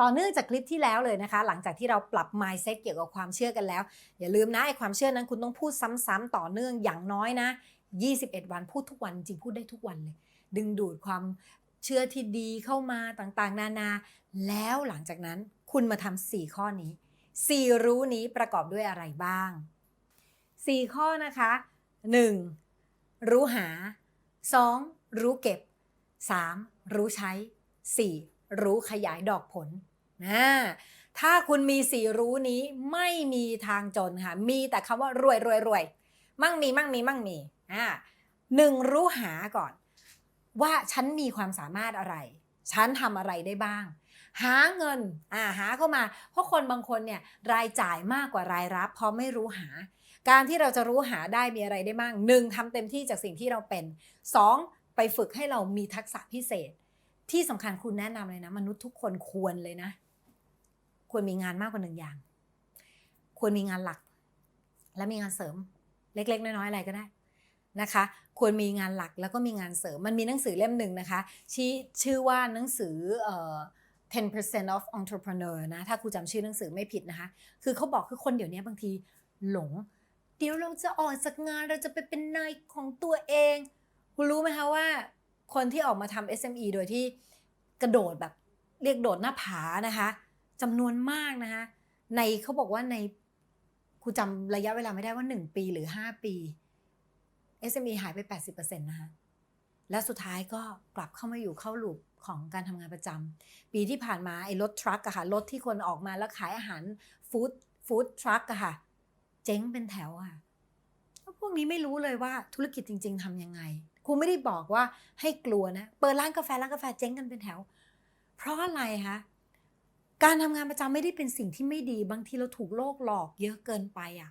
ต่อเนื่องจากคลิปที่แล้วเลยนะคะ หลังจากที่เราปรับ mindset เกี่ยวกับความเชื่อกันแล้ว อย่าลืมนะไอ้ความเชื่อนั้นคุณต้องพูดซ้ำๆต่อเนื่องอย่างน้อยนะ 21 วันพูดทุกวันจริงพูดได้ทุกวันเลย ดึงดูดความเชื่อที่ดีเข้ามาต่างๆ นานา แล้วหลังจากนั้นคุณมาทำสี่ข้อนี้สี่รู้นี้ประกอบด้วยอะไรบ้างสี่ข้อนะคะหนึ่งรู้หาสองรู้เก็บสามรู้ใช้สี่ รู้ขยายดอกผลนะถ้าคุณมีสี่รู้นี้ไม่มีทางจนค่ะ มีแต่คำว่ารวยรวยรวยมั่งมีมั่งมีมั่งมีอ่าหนึ่งรู้หาก่อน ว่าฉันมีความสามารถอะไร ฉันทำอะไรได้บ้าง หาเงินอ่าหาเข้ามา เพราะคนบางคนเนี่ยรายจ่ายมากกว่ารายรับ เพราะไม่รู้หา การที่เราจะรู้หาได้มีอะไรได้บ้างหนึ่งทำเต็มที่จากสิ่งที่เราเป็นสองไปฝึกให้เรามีทักษะพิเศษ ที่สำคัญคุณแนะนำเลยนะ มนุษย์ทุกคนควรเลยนะ ควรมีงานมากกว่าหนึ่งอย่าง ควรมีงานหลัก และมีงานเสริม เล็ก ๆ น้อยๆอะไรก็ได้นะคะ ควรมีงานหลักแล้วก็มีงานเสริม มันมีหนังสือเล่มหนึ่งนะคะชื่อชื่อว่าหนังสือเอ่อ10% of entrepreneur นะ ถ้าครูจำชื่อหนังสือไม่ผิดนะคะ คือเขาบอกคือคนเดี๋ยวนี้บางทีหลง เดี๋ยวเราจะออกจากงานเราจะไปเป็นนายของตัวเอง คุณรู้ไหมคะว่า คนที่ออกมาทำ SME โดยที่กระโดดแบบเรียกโดดหน้าผานะคะจำนวนมากนะคะในเขาบอกว่าในครูจำระยะเวลาไม่ได้ว่า 1 ปีหรือ 5 ปี SME หายไป 80%นะคะแล้วสุดท้ายก็กลับเข้ามาอยู่เข้าลูปของการทำงานประจำปีที่ผ่านมาไอ้รถทรัคอะค่ะรถที่คนออกมาแล้วขายอาหารฟู้ดฟู้ดทรัคอะค่ะ เจ๊งเป็นแถวค่ะพวกนี้ไม่รู้เลยว่าธุรกิจจริง ๆทำยังไง ครูไม่ได้บอกว่าให้กลัวนะ เปิดร้านกาแฟร้านกาแฟเจ๊งกันเป็นแถว เพราะอะไรคะการทำงานประจำไม่ได้เป็นสิ่งที่ไม่ดี บางทีเราถูกโลกหลอกเยอะเกินไปอะ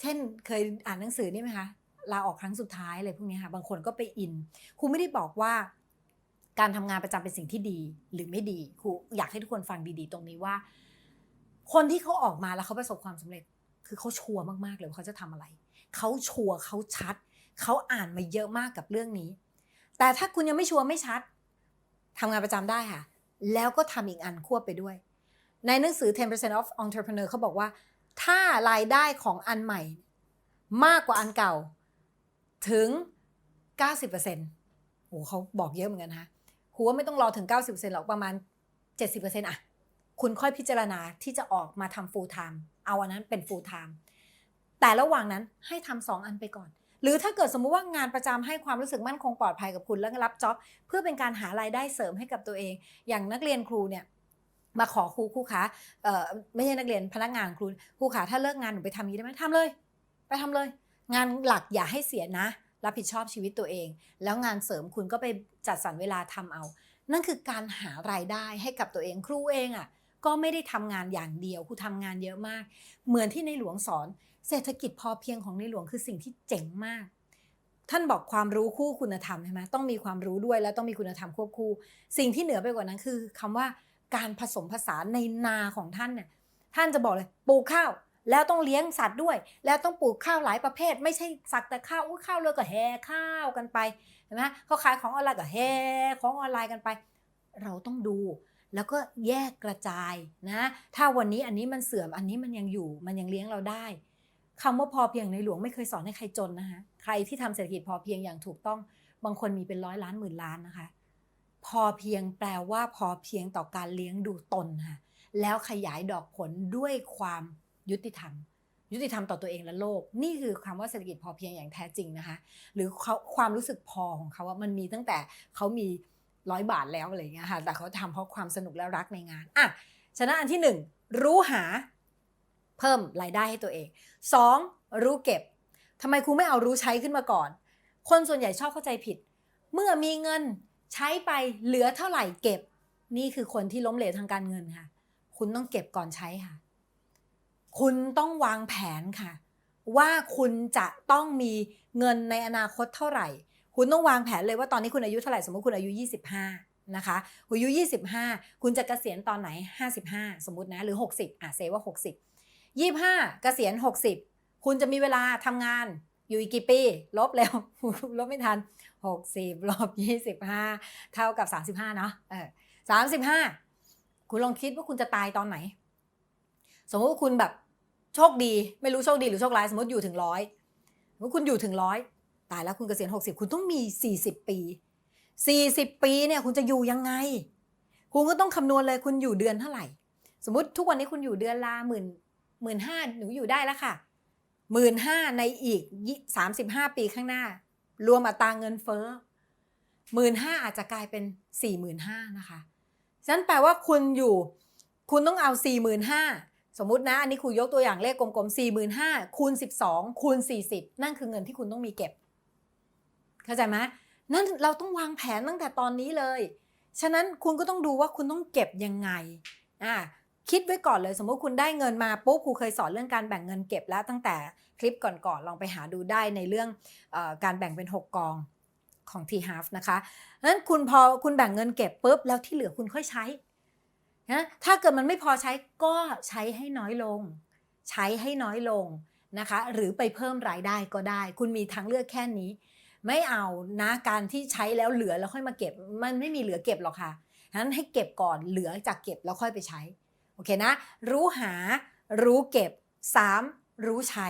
เช่นเคยอ่านหนังสือนี่ไหมคะลาออกครั้งสุดท้ายอะไรพวกนี้ค่ะ บางคนก็ไปอินครูไม่ได้บอกว่า การทำงานประจำเป็นสิ่งที่ดีหรือไม่ดีครูอยากให้ทุกคนฟังดีๆ ตรงนี้ว่า คนที่เขาออกมาแล้วเขาประสบความสำเร็จ คือเขาชัวร์มากๆเลยว่าเขาจะทำอะไรเขาชัวร์เขาชัด เขาอ่านมาเยอะมากกับเรื่องนี้ แต่ถ้าคุณยังไม่ชัวร์ไม่ชัดทำงานประจำได้ค่ะ แล้วก็ทำอีกอันควบไปด้วย ในหนังสือ 10% of entrepreneur เขาบอกว่า ถ้ารายได้ของอันใหม่ มากกว่าอันเก่า ถึง 90%โอ้เขาบอกเยอะเหมือนกันนะครูว่าไม่ต้องรอถึง 90%หรอกประมาณ 70%อะคุณค่อยพิจารณาที่จะออกมาทำ full time เอาอันนั้นเป็น full time แต่ระหว่างนั้นให้ทำสองอันไปก่อน หรือถ้าเกิดสมมุติว่างานประจำให้ความรู้สึกมั่นคงปลอดภัยกับคุณแล้วรับจ็อบเพื่อเป็นการหารายได้เสริมให้กับตัวเอง อย่างนักเรียนครูเนี่ยมาขอครูครูคะเออไม่ใช่นักเรียนพนักงานครูครูขาถ้าเลิกงานหนูไปทำานี้ได้ไหมทำเลย ไปทำเลย งานหลักอย่าให้เสียนะ รับผิดชอบชีวิตตัวเอง แล้วงานเสริมคุณก็ไปจัดสรรเวลาทำเอา นั่นคือการหารายได้ให้กับตัวเองครูเองอะ่ะ ก็ไม่ได้ทำงานอย่างเดียวครูทำงานเยอะมาก เหมือนที่ในหลวงสอน เศรษฐกิจพอเพียงของในหลวงคือสิ่งที่เจ๋งมาก ท่านบอกความรู้คู่คุณธรรมใช่ไหมต้องมีความรู้ด้วยแล้วต้องมีคุณธรรมควบคู่ สิ่งที่เหนือไปกว่านั้นคือคำว่าการผสมผสานในนาของท่านเนี่ยท่านจะบอกเลยปลูกข้าวแล้วต้องเลี้ยงสัตว์ด้วย แล้วต้องปลูกข้าวหลายประเภท ไม่ใช่สักแต่ข้าวอุ้ยข้าวเลยก็แห่ข้าวกันไปเห็นไหมเขาขายของออนไลน์ก็แห่ของออนไลน์กันไป เราต้องดู แล้วก็แยกกระจายนะถ้าวันนี้อันนี้มันเสื่อมอันนี้มันยังอยู่มันยังเลี้ยงเราได้คำว่าพอเพียงในหลวงไม่เคยสอนให้ใครจนนะคะใครที่ทำเศรษฐกิจพอเพียงอย่างถูกต้องบางคนมีเป็นร้อยล้านหมื่นล้านนะคะ พอเพียงแปลว่าพอเพียงต่อการเลี้ยงดูตนค่ะแล้วขยายดอกผลด้วยความยุติธรรม ยุติธรรมต่อตัวเองและโลก นี่คือคำว่าเศรษฐกิจพอเพียงอย่างแท้จริงนะคะ หรือความรู้สึกพอของเขาว่ามันมีตั้งแต่เขามี ร้อยบาทแล้วอะไรเงี้ยค่ะ แต่เขาทำเพราะความสนุกและรักในงานอะฉะนั้นอันที่หนึ่งรู้หาเพิ่มรายได้ให้ตัวเองสองรู้เก็บทำไมครูไม่เอารู้ใช้ขึ้นมาก่อน คนส่วนใหญ่ชอบเข้าใจผิด เมื่อมีเงินใช้ไปเหลือเท่าไหร่เก็บ นี่คือคนที่ล้มเหลวทางการเงินค่ะ คุณต้องเก็บก่อนใช้ค่ะ คุณต้องวางแผนค่ะ ว่าคุณจะต้องมีเงินในอนาคตเท่าไหร่ คุณต้องวางแผนเลยว่าตอนนี้คุณอายุเท่าไหร่สมมติคุณอายุ 25 นะคะคุณอายุ 25 คุณจะเกษียณตอนไหน 55 สมมตินะหรือ 60อะเซว่า 60 25 เกษียณ 60 คุณจะมีเวลาทำงานอยู่อีกกี่ปี ลบแล้ว ลบไม่ทัน 60ลบ25 เท่ากับ 35 เนาะเออ35 คุณลองคิดว่าคุณจะตายตอนไหน สมมติว่าคุณแบบโชคดี ไม่รู้โชคดีหรือโชคร้าย สมมติอยู่ถึงร้อยสมมติคุณอยู่ถึงร้อย ตายแล้วคุณเกษียณหกสิบคุณต้องมีสี่สิบปีสี่สิบปีเนี่ยคุณจะอยู่ยังไง คุณก็ต้องคำนวณเลยคุณอยู่เดือนเท่าไหร่ สมมติทุกวันนี้คุณอยู่เดือนละหมื่นหมื่นห้าหนูอยู่ได้แล้วค่ะหมื่นห้าในอีกสามสิบห้าปีข้างหน้า รวมอัตราเงินเฟ้อหมื่นห้าอาจจะกลายเป็นสี่หมื่นห้านะคะฉะนั้นแปลว่าคุณอยู่ คุณต้องเอาสี่หมื่นห้าสมมตินะ อันนี้ครูยกตัวอย่างเลขกลมๆสี่หมื่นห้าคูณสิบสองคูณสี่สิบนั่นคือเงินที่คุณต้องมีเก็บ เข้าใจไหมนั่นเราต้องวางแผนตั้งแต่ตอนนี้เลย ฉะนั้นคุณก็ต้องดูว่าคุณต้องเก็บยังไงอ่าคิดไว้ก่อนเลยสมมติคุณได้เงินมาปุ๊บครูเคยสอนเรื่องการแบ่งเงินเก็บแล้วตั้งแต่คลิปก่อนๆลองไปหาดูได้ในเรื่องอการแบ่งเป็น 6 กองของ T half นะคะนั้นคุณพอคุณแบ่งเงินเก็บปุ๊บแล้วที่เหลือคุณค่อยใช้นะถ้าเกิดมันไม่พอใช้ก็ใช้ให้น้อยลง ใช้ให้น้อยลงนะคะ หรือไปเพิ่มรายได้ก็ได้ คุณมีทางเลือกแค่นี้ ไม่เอานะการที่ใช้แล้วเหลือแล้วค่อยมาเก็บ มันไม่มีเหลือเก็บหรอกค่ะฉะนั้นให้เก็บก่อนเหลือจากเก็บแล้วค่อยไปใช้โอเคนะ รู้หารู้เก็บ 3. รู้ใช้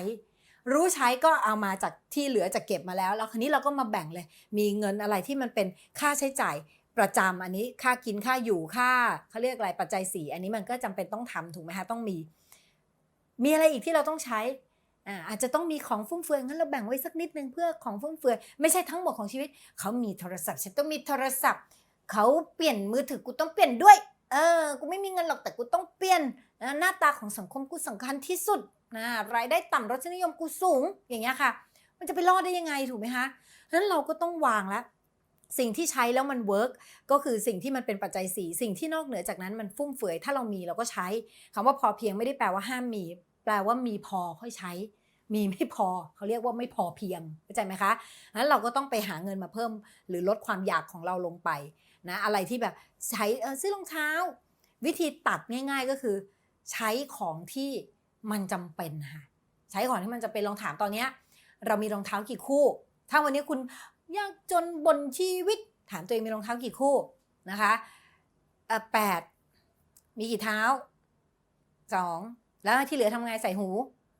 รู้ใช้ก็เอามาจากที่เหลือจากเก็บมาแล้ว แล้วคราวนี้เราก็มาแบ่งเลย มีเงินอะไรที่มันเป็นค่าใช้จ่ายประจำอันนี้ค่ากินค่าอยู่ค่าเขาเรียกอะไรปัจจัยสี่อันนี้มันก็จำเป็นต้องทำถูกไหมคะต้องมี มีอะไรอีกที่เราต้องใช้ อาจจะต้องมีของฟุ่มเฟือยงั้นเราแบ่งไว้สักนิดนึงเพื่อของฟุ่มเฟือยไม่ใช่ทั้งหมดของชีวิต เขามีโทรศัพท์ฉันต้องมีโทรศัพท์ เขาเปลี่ยนมือถือกูต้องเปลี่ยนด้วย เออ กูไม่มีเงินหรอกแต่กูต้องเปลี่ยนหน้าตาของสังคมกูสำคัญที่สุดนะรายได้ต่ำรสนิยมกูสูงอย่างเงี้ยค่ะ มันจะไปรอดได้ยังไงถูกไหมคะฉะนั้นเราก็ต้องวางแล้วสิ่งที่ใช้แล้วมันเวิร์กก็คือสิ่งที่มันเป็นปัจจัยสี่สิ่งที่นอกเหนือจากนั้นมันฟุ่มเฟือยถ้าเรามีเราก็ใช้คำว่าพอเพียงไม่ได้แปลว่าห้ามมี แปลว่ามีพอค่อยใช้ มีไม่พอเขาเรียกว่าไม่พอเพียงเข้าใจไหมคะนั้นเราก็ต้องไปหาเงินมาเพิ่ม หรือลดความอยากของเราลงไปนะอะไรที่แบบใช้ซื้อรองเท้า วิธีตัดง่าย ๆก็คือ ใช้ของที่มันจำเป็นค่ะใช้ของที่มันจะเป็นลองถามตอนนี้เรามีรองเท้ากี่คู่ ถ้าวันนี้คุณยากจนบนชีวิตถามตัวเองมีรองเท้ากี่คู่นะคะเออแปดมีกี่เท้าสอง แล้วที่เหลือทำไงใส่หู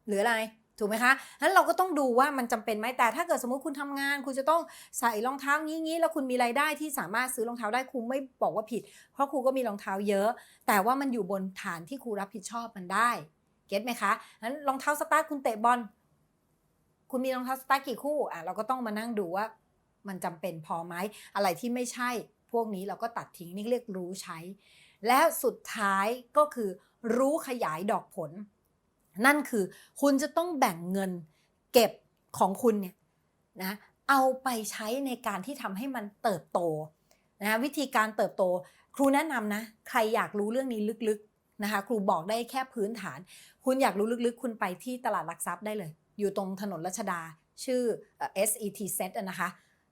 หรืออะไรถูกไหมคะนั้นเราก็ต้องดูว่ามันจำเป็นไหมแต่ถ้าเกิดสมมติคุณทำงาน คุณจะต้องใส่รองเท้างี้ๆแล้วคุณมีรายได้ที่สามารถซื้อรองเท้าได้ครูไม่บอกว่าผิด เพราะครูก็มีรองเท้าเยอะ แต่ว่ามันอยู่บนฐานที่ครูรับผิดชอบมันได้เก็ตไหมคะนั้นรองเท้าสตาร์ทคุณเตะบอลคุณมีรองเท้าสตาร์ทกี่คู่อะเราก็ต้องมานั่งดูว่ามันจำเป็นพอไหมอะไรที่ไม่ใช่พวกนี้เราก็ตัดทิ้งนี่เรียกรู้ใช้ และสุดท้ายก็คือรู้ขยายดอกผล นั่นคือคุณจะต้องแบ่งเงินเก็บของคุณเนี่ยนะเอาไปใช้ในการที่ทำให้มันเติบโตนะวิธีการเติบโต ครูแนะนำนะใครอยากรู้เรื่องนี้ลึกๆนะคะครูบอกได้แค่พื้นฐาน คุณอยากรู้ลึกๆ คุณไปที่ตลาดหลักทรัพย์ได้เลย อยู่ตรงถนนรัชดา ชื่อ SET Set นะคะ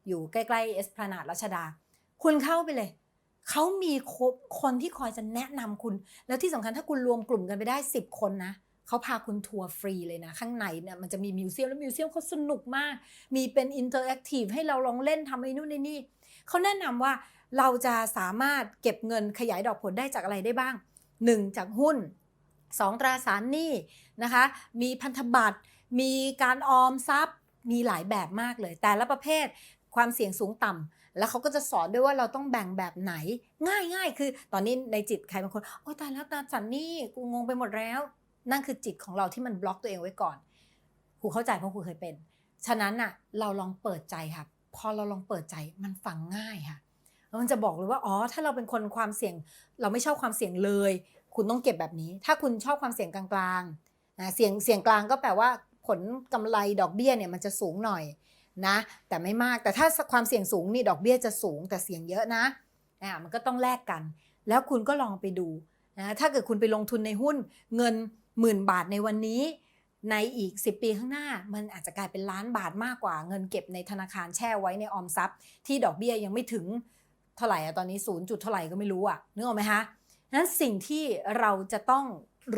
อยู่ใกล้ๆเอสพลานาดรัชดา คุณเข้าไปเลย เขามีคนที่คอยจะแนะนำคุณ แล้วที่สำคัญถ้าคุณรวมกลุ่มกันไปได้ 10 คนนะเขาพาคุณทัวร์ฟรีเลยนะ ข้างในเนี่ยมันจะมีมิวเซียมแล้วมิวเซียมเขาสนุกมาก มีเป็นอินเตอร์แอคทีฟให้เราลองเล่นทำไอ้นู่นไอ้นี่เขาแนะนำว่าเราจะสามารถเก็บเงินขยายดอกผลได้จากอะไรได้บ้าง 1. จากหุ้น 2. ตราสารหนี้นะคะ มีพันธบัตร มีการออมทรัพย์ มีหลายแบบมากเลย แต่ละประเภทความเสี่ยงสูงต่ำ แล้วเขาก็จะสอนด้วยว่าเราต้องแบ่งแบบไหน ง่ายง่ายคือ ตอนนี้ในจิตใครบางคนโอ้ตายแล้วตาสารหนี้กูงงไปหมดแล้ว นั่นคือจิตของเราที่มันบล็อกตัวเองไว้ก่อนครูเข้าใจเพราะครูเคยเป็น ฉะนั้นน่ะเราลองเปิดใจค่ะพอเราลองเปิดใจมันฟังง่ายค่ะมันจะบอกเลยว่าอ๋อถ้าเราเป็นคนความเสี่ยง เราไม่ชอบความเสี่ยงเลย คุณต้องเก็บแบบนี้ ถ้าคุณชอบความเสี่ยงกลางๆนะเสี่ยงเสี่ยงกลางก็แปลว่าผลกำไรดอกเบี้ยเนี่ยมันจะสูงหน่อย นะแต่ไม่มากแต่ถ้าความเสี่ยงสูงนี่ดอกเบี้ยจะสูงแต่เสี่ยงเยอะนะอ่ามันก็ต้องแลกกัน แล้วคุณก็ลองไปดูนะถ้าเกิดคุณไปลงทุนในหุ้นเงินหมื่นบาทในวันนี้ ในอีก 10 ปีข้างหน้า มันอาจจะกลายเป็นล้านบาทมากกว่าเงินเก็บในธนาคารแช่ไว้ในออมทรัพย์ ที่ดอกเบี้ยยังไม่ถึงเท่าไหร่อะตอนนี้ศูนย์จุดเท่าไหร่ก็ไม่รู้อะนึกออกไหมคะนั้นสิ่งที่เราจะต้อง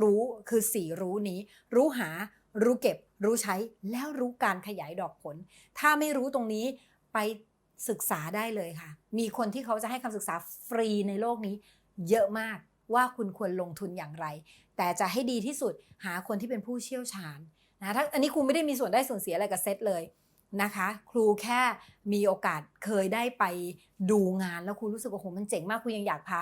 รู้คือสี่รู้นี้ รู้หารู้เก็บ รู้ใช้แล้วรู้การขยายดอกผล ถ้าไม่รู้ตรงนี้ไปศึกษาได้เลยค่ะ มีคนที่เขาจะให้คำศึกษาฟรีในโลกนี้ เยอะมากว่าคุณควรลงทุนอย่างไร แต่จะให้ดีที่สุดหาคนที่เป็นผู้เชี่ยวชาญนะถ้าอันนี้ครูไม่ได้มีส่วนได้ส่วนเสียอะไรกับเซตเลยนะคะ ครูแค่มีโอกาสเคยได้ไปดูงานแล้วครูรู้สึกว่าโหมันเจ๋งมากครูยังอยากพา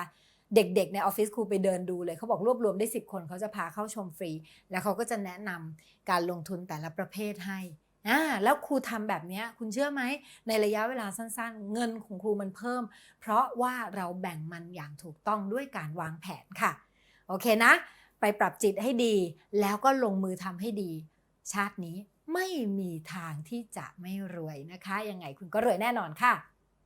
เด็กๆ ในออฟฟิศครูไปเดินดูเลยเขาบอกรวบรวมได้ 10 คนเขาจะพาเข้าชมฟรี แล้วเขาก็จะแนะนำการลงทุนแต่ละประเภทให้อ่าแล้วครูทำแบบเนี้ยคุณเชื่อไหม ในระยะเวลาสั้นๆ เงินของครูมันเพิ่ม เพราะว่าเราแบ่งมันอย่างถูกต้องด้วยการวางแผนค่ะ โอเคนะ ไปปรับจิตให้ดี แล้วก็ลงมือทำให้ดี ชาตินี้ไม่มีทางที่จะไม่รวยนะคะ ยังไงคุณก็รวยแน่นอนค่ะ